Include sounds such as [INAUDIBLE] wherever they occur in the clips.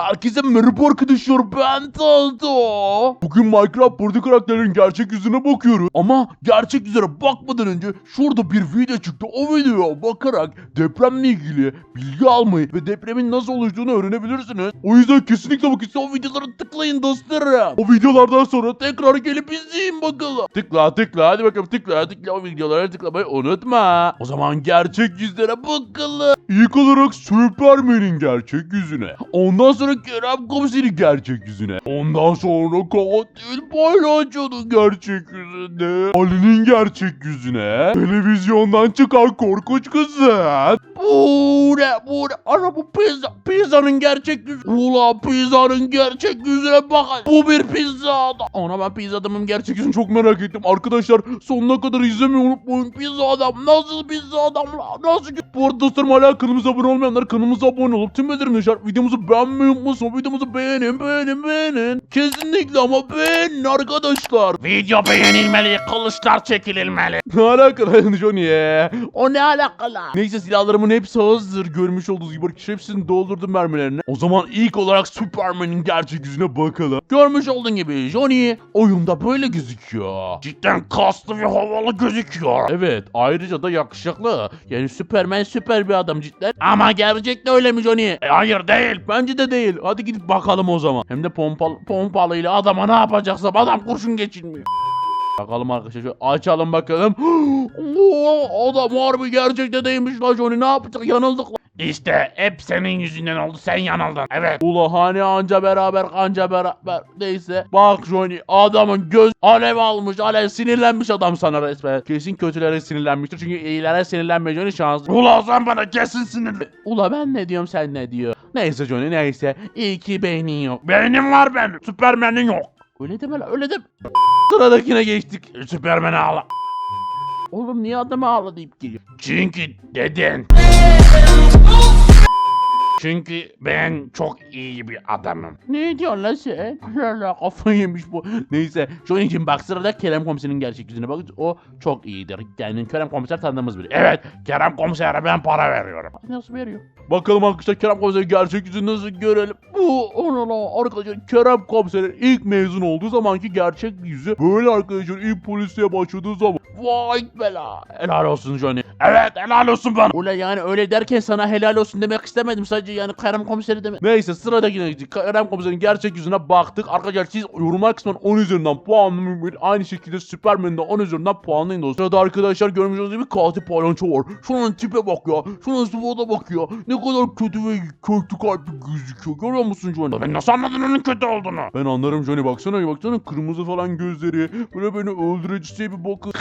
Herkese merhaba arkadaşlar ben Tato. Bugün Minecraft burada karakterlerin gerçek yüzüne bakıyoruz. Ama gerçek yüzüne bakmadan önce şurada bir video çıktı. O videoya bakarak depremle ilgili bilgi almayı ve depremin nasıl oluştuğunu öğrenebilirsiniz. O yüzden kesinlikle bakın o videoları tıklayın dostlarım. O videolardan sonra tekrar gelip izleyin bakalım. Tıkla tıkla hadi bakalım tıkla tıkla o videolara tıklamayı unutma. O zaman gerçek yüzlere bakalım. İlk olarak Superman'in gerçek yüzüne. Ondan sonra Kerem Komiser'in gerçek yüzüne. Ondan sonra katil palyaçonun gerçek yüzüne. Ali'nin gerçek yüzüne. Televizyondan çıkan korkunç kızın. Bu ne bu ne? Ana bu pizza. Pizzanın gerçek yüzü. Ula pizzanın gerçek yüzüne bakın. Bu bir pizza. Ana ben pizza adamın gerçek yüzünü çok merak ettim. Arkadaşlar sonuna kadar izlemeyi unutmayın. Pizza adam nasıl pizza adam la? Nasıl ki? Bu arada dostlarım hala kanalımıza abone olmayanlar kanalımıza abone olup tüm bildirimleri videomuzu beğenmeyi unutmasın. Videomuzu beğenin beğenin beğenin. Kesinlikle ama beğenin arkadaşlar. Video beğenilmeli, kılıçlar çekilmeli. Ne alakalı Johnny? O ne alakalı? Neyse silahlarımın hepsi hazır. Görmüş olduğunuz gibi arkadaşlar hepsini doldurdum mermilerini. O zaman ilk olarak Superman'in gerçek yüzüne bakalım. Görmüş olduğun gibi Johnny oyunda böyle gözüküyor. Cidden kaslı ve havalı gözüküyor. Evet ayrıca da yakışıklı. Yani Superman süper bir adam cidden. Ama gerçekte öyle mi Johnny? E, hayır değil. Bence de değil. Hadi gidip bakalım o zaman. Hem de pompalı, pompalıyla adama ne yapacaksam adam kurşun geçirmiyor. Bakalım arkadaşlar açalım bakalım. [GASPS] Oo, adam harbi gerçekte değilmiş la Johnny ne yapacak yanıldık la. İşte hep senin yüzünden oldu, sen yanıldın. Evet. Ula hani anca beraber kanca beraber neyse. Bak Johnny adamın göz alev almış alev sinirlenmiş adam sana resmen. Kesin kötülere sinirlenmiştir çünkü iyilere sinirlenme Johnny şanslı. Ula sen bana kesin sinirli. Ula ben ne diyorum sen ne diyor. Neyse Johnny neyse. İyi ki beynin yok. Beynim var benim, Süpermen'in yok. Öyle deme lan öyle deme. Sıradakine geçtik. Süpermen'e ağla. Oğlum niye adamı ağla deyip geliyor. Çünkü dedin. Çünkü ben çok iyi bir adamım. Ne diyorsun lan sen? Allah kafayı yemiş bu. Neyse. Şu için bak sırada Kerem Komiser'in gerçek yüzüne bak. O çok iyidir. Yani Kerem Komiser tanıdığımız biri. Evet. Kerem komisere ben para veriyorum. Nasıl veriyor? Bakalım arkadaşlar Kerem Komiser'in gerçek yüzünü nasıl görelim. Bu ona la arkadaşlar Kerem Komiser'in ilk mezun olduğu zamanki gerçek yüzü böyle arkadaşlar ilk polisliğe başladığı zaman. Vay bela. Helal olsun Johnny. Evet, helal olsun bana. Ula yani öyle derken sana helal olsun demek istemedim. Sadece yani Kerem Komiseri demek. Neyse sıradakine gittik. Kerem Komiser'in gerçek yüzüne baktık. Arkadaşlar siz yorumlar kısmından 10 üzerinden puanlamayı aynı şekilde Superman'de 10 üzerinden puanlayın dostlar. Sırada arkadaşlar görmüş olduğunuz gibi katil palyaço var. Şunun tipe bak ya. Şunun sıfata bak ya. Ne kadar kötü ve kötü kalpli gözüküyor. Görüyor musun Johnny? Ben nasıl anladın onun kötü olduğunu? Ben anlarım Johnny baksana baksana kırmızı falan gözleri. Böyle beni öldürücüse bir bakın.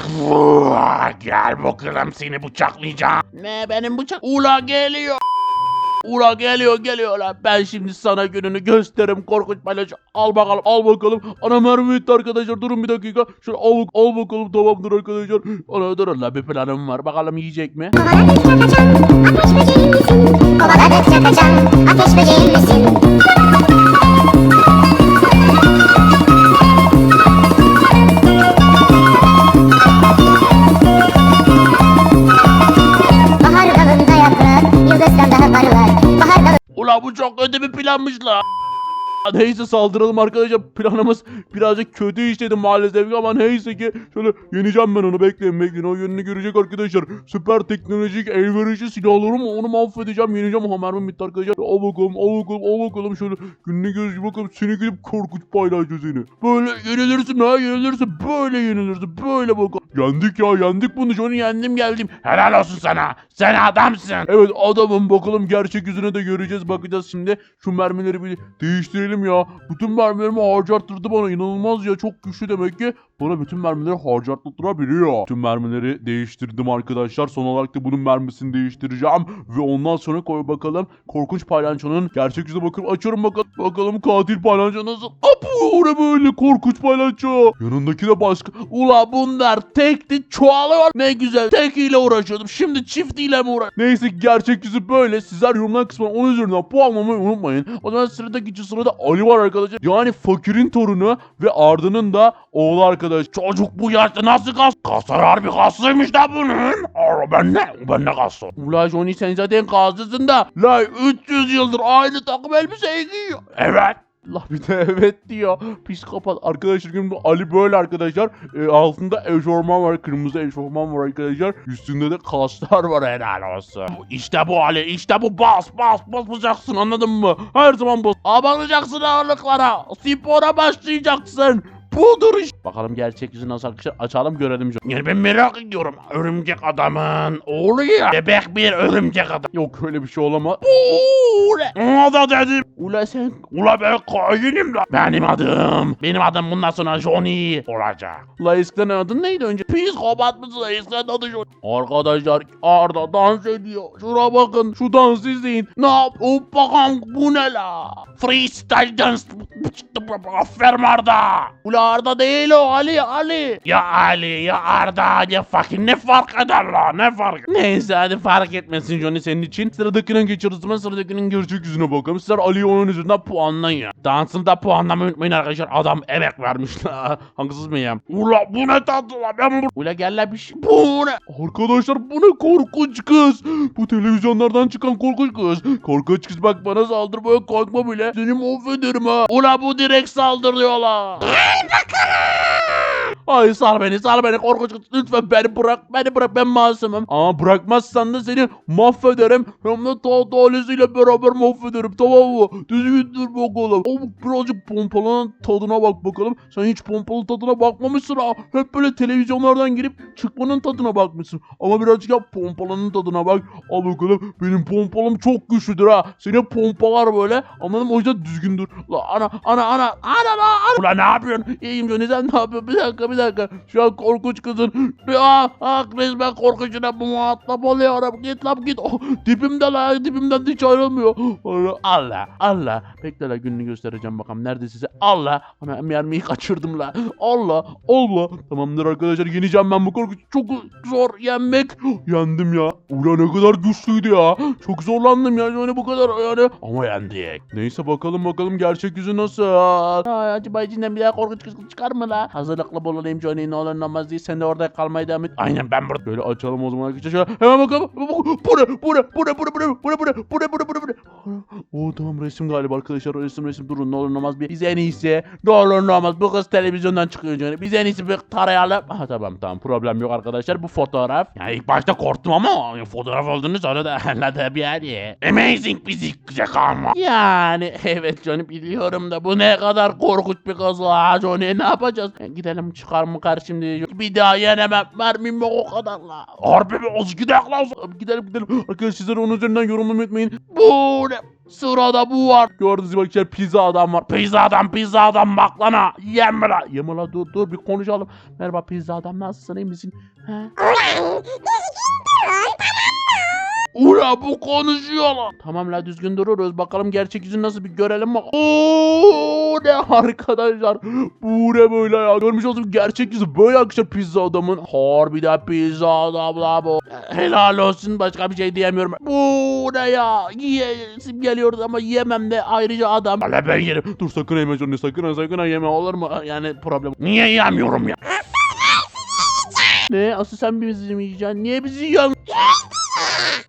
Gel bakalım seni bıçaklayacağım. Ne benim bıçak? Ula geliyor. Ula geliyor geliyor lan. Ben şimdi sana gününü gösteririm korkunç palyaço. Al bakalım al bakalım. Ana mermi bitti arkadaşlar durun bir dakika. Şöyle al, al bakalım tamamdır arkadaşlar. Ana durun lan bir planım var. Bakalım yiyecek mi? Kovaladıkça kaçan ateş böceği misin? Kovaladıkça kaçan ateş böceği misin? Bu çok kötü bir planmış la. Neyse saldıralım arkadaşlar. Planımız birazcık kötü işledi maalesef ama neyse ki şöyle yeneceğim ben onu bekleyin bekleyin. O yönünü görecek arkadaşlar. Süper teknolojik elverişli silahlarımla onu mahvedeceğim. Yeneceğim ama mermim bitti arkadaşlar. Al bakalım al bakalım al bakalım şöyle gününü göz bakalım seni gidip korkunç paylaşacağız seni. Böyle yenilirsin ha yenilirsin. Böyle yenilirsin böyle bakalım. Yendik ya yendik bunu Johnny yendim geldim. Helal olsun sana. Sen adamsın. Evet adamım bakalım gerçek yüzüne de göreceğiz bakacağız şimdi. Şu mermileri bir değiştirelim ya. Bütün mermilerimi harcattırdı bana inanılmaz ya çok güçlü demek ki. Bana bütün mermileri harcattırabiliyor. Bütün mermileri değiştirdim arkadaşlar. Son olarak da bunun mermisini değiştireceğim. Ve ondan sonra koy bakalım. Korkunç palyaçonun gerçek yüzüne bakıp açıyorum bakalım. Bakalım katil palyaço nasıl? Apu ne böyle korkunç palyaço. Yanındaki de başka. Ula bunlar tekti çoğalıyor. Ne güzel tekiyle uğraşıyordum. Şimdi çiftiyle mi uğraş? Neyse gerçek yüzü böyle. Sizler yorumlar kısmına 10 üzerinden puanlamayı unutmayın. O zaman sıradaki sırada Ali var arkadaşlar. Yani fakirin torunu ve Arda'nın da oğlu arkadaş. Çocuk bu yaşta nasıl kas? Kaslar harbi kaslıymış da bunun. Aa, ben ne? Ben ne kalsın? Ula Johnny sen zaten gazlısın da. La 300 yıldır aynı takım elbiseyi giyiyor. Evet. La bir de [LAUGHS] evet diyor. Psikopat. Arkadaşlar gün bu Ali böyle arkadaşlar. E, altında eşofman var. Kırmızı eşofman var arkadaşlar. Üstünde de kaslar var helal olsun. İşte bu Ali. işte bu bas bas basacaksın anladın mı? Her zaman bas. Abanacaksın ağırlıklara. Spora başlayacaksın. Budur iş. Bakalım gerçek yüzü nasıl arkadaşlar. Açalım görelim. Yani ben merak ediyorum. Örümcek adamın oğlu ya. Bebek bir örümcek adam. Yok öyle bir şey olamaz. Ule. O da dedim. Ula sen Ula ben kainim la. Benim adım. Benim adım bundan sonra Johnny olacak. La eskiden adın neydi önce? Psikopat mısın? Eskiden adı şu. Arkadaşlar Arda dans ediyor. Şuna bakın. Şu dans izleyin. Ne yap? Hop bakalım bu ne la? Freestyle dance. Aferin Arda. Ula Arda değil o Ali Ali. Ya Ali ya Arda ya fakir ne fark eder la ne fark Neyse hadi fark etmesin Johnny senin için. Sıradakine geçiyoruz. Zaman sıradakinin gerçek yüzüne bakalım. Sizler Ali'yi onun üzerinden puanlayın. Dansını da puanlamayı unutmayın arkadaşlar. Adam emek vermiş la. [LAUGHS] Haksız mıyım? Ula bu ne tatlı la ben bu Ula gel la bir şey. Bu ne? Arkadaşlar bu ne korkunç kız. Bu televizyonlardan çıkan korkunç kız. Korkunç kız bak bana saldırmaya korkma bile. Seni mahvederim ha. Ula bu direkt saldırıyorlar. だから Ay sal beni sal beni korkunç kız. Lütfen beni bırak beni bırak ben masumum. Ama bırakmazsan da seni mahvederim. Hem de ta talesiyle beraber mahvederim tamam mı? Düzgün dur bakalım. O birazcık pompalının tadına bak bakalım. Sen hiç pompalı tadına bakmamışsın ha. Hep böyle televizyonlardan girip çıkmanın tadına bakmışsın. Ama birazcık ya pompalının tadına bak. Al bakalım benim pompalım çok güçlüdür ha. Seni pompalar böyle. Anladın mı? O yüzden düzgün dur. La ana ana ana ana ana. Ula ne yapıyorsun? İyiyim Johnny sen ne yapıyorsun? Bir dakika bir dakika. Şu an korkunç kızın. Ya ah resmen korkunçuna muhatap oluyorum. Git lan git. Oh, dibimde la dibimden hiç ayrılmıyor. Allah Allah. Bekle la gününü göstereceğim bakalım. Nerede size? Allah. Ana mermiyi kaçırdım la. Allah Allah. Tamamdır arkadaşlar yeneceğim ben bu korkunç. Çok zor yenmek. Yendim ya. Ulan ne kadar güçlüydü ya. Çok zorlandım ya. Yani bu kadar yani. Ama yendik. Neyse bakalım bakalım gerçek yüzü nasıl? Ay, acaba içinden bir daha korkunç kız çıkar mı la? Hazırlıklı bulunayım Johnny ne olur ne olmaz diye sen de orada kalmaya devam et. Aynen ben burada. Böyle açalım o zaman arkadaşlar. Şöyle Hemen bakalım. Bu ne? Bu ne? Bu ne? Bu ne? Bu ne? Bu Oo tamam resim galiba arkadaşlar. Resim resim durun ne olur ne olmaz. Biz en iyisi ne olur ne olmaz. Bu kız televizyondan çıkıyor Johnny. Biz en iyisi bir tarayalım. Aha tamam tamam problem yok arkadaşlar. Bu fotoğraf. Ya ilk başta korktum ama fotoğraf olduğunu sonra da [LAUGHS] anladım yani. Amazing fizik zekam. Yani [LAUGHS] evet Johnny biliyorum da bu ne kadar korkunç bir kız la Johnny ne yapacağız? E, gidelim çıkar mı kar şimdi? Bir daha yenemem. Mermim yok o kadar la. Harbi mi? Gidelim gidelim. Arkadaşlar sizler onun üzerinden yorumlamayı unutmayın. Bu ne? Sırada bu var. Gördüğünüz gibi arkadaşlar pizza adam var. Pizza adam pizza adam bak lan ha. Yeme la. Yeme la dur dur bir konuşalım. Merhaba pizza adam nasılsın iyi misin? He? Ula bu konuşuyor lan. Tamam la düzgün dururuz. Bakalım gerçek yüzünü nasıl bir görelim bak. Oo ne arkadaşlar. Bu ne böyle ya. Görmüş olduğunuz gerçek yüzü böyle arkadaşlar pizza adamın. Harbiden pizza adam la bu. Helal olsun başka bir şey diyemiyorum. Bu ne ya. Yiyesim geliyordu ama yemem de ayrıca adam. Valla ben yerim. Dur sakın yeme Johnny sakın ha sakın ha yeme olur mu? Yani problem. Niye yemiyorum ya? Ne? Asıl sen bizi mi yiyeceksin? Niye bizi yiyorsun?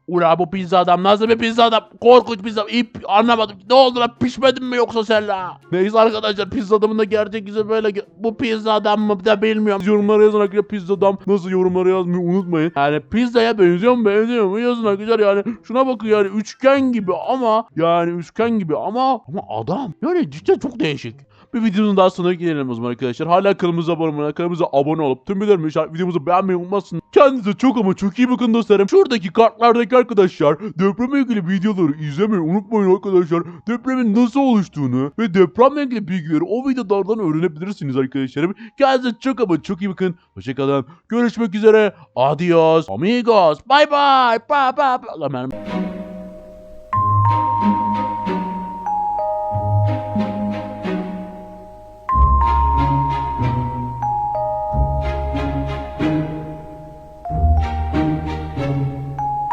Ula bu pizza adam nasıl bir pizza adam? Korkunç pizza ip anlamadım. Ne oldu lan pişmedin mi yoksa sen la? Neyse arkadaşlar pizza adamın da gerçek yüzü böyle. Bu pizza adam mı da bilmiyorum. Yorumlara yazın arkadaşlar pizza adam nasıl yorumlara yazmayı unutmayın. Yani pizzaya benziyor mu benziyor mu yazın arkadaşlar yani. Şuna bakın yani üçgen gibi ama yani üçgen gibi ama ama adam. Yani cidden çok değişik. Bir videonun daha sonuna gelelim o zaman arkadaşlar. Hala kanalımıza abone olmayı, kanalımıza abone olup tüm işaret videomuzu beğenmeyi unutmasın. Kendinize çok ama çok iyi bakın dostlarım. Şuradaki kartlardaki arkadaşlar depremle ilgili videoları izlemeyi unutmayın arkadaşlar. Depremin nasıl oluştuğunu ve depremle ilgili bilgileri o videolardan öğrenebilirsiniz arkadaşlarım. Kendinize çok ama çok iyi bakın. Hoşçakalın. Görüşmek üzere. Adios. Amigos. Bye bye. Bye bye. bye.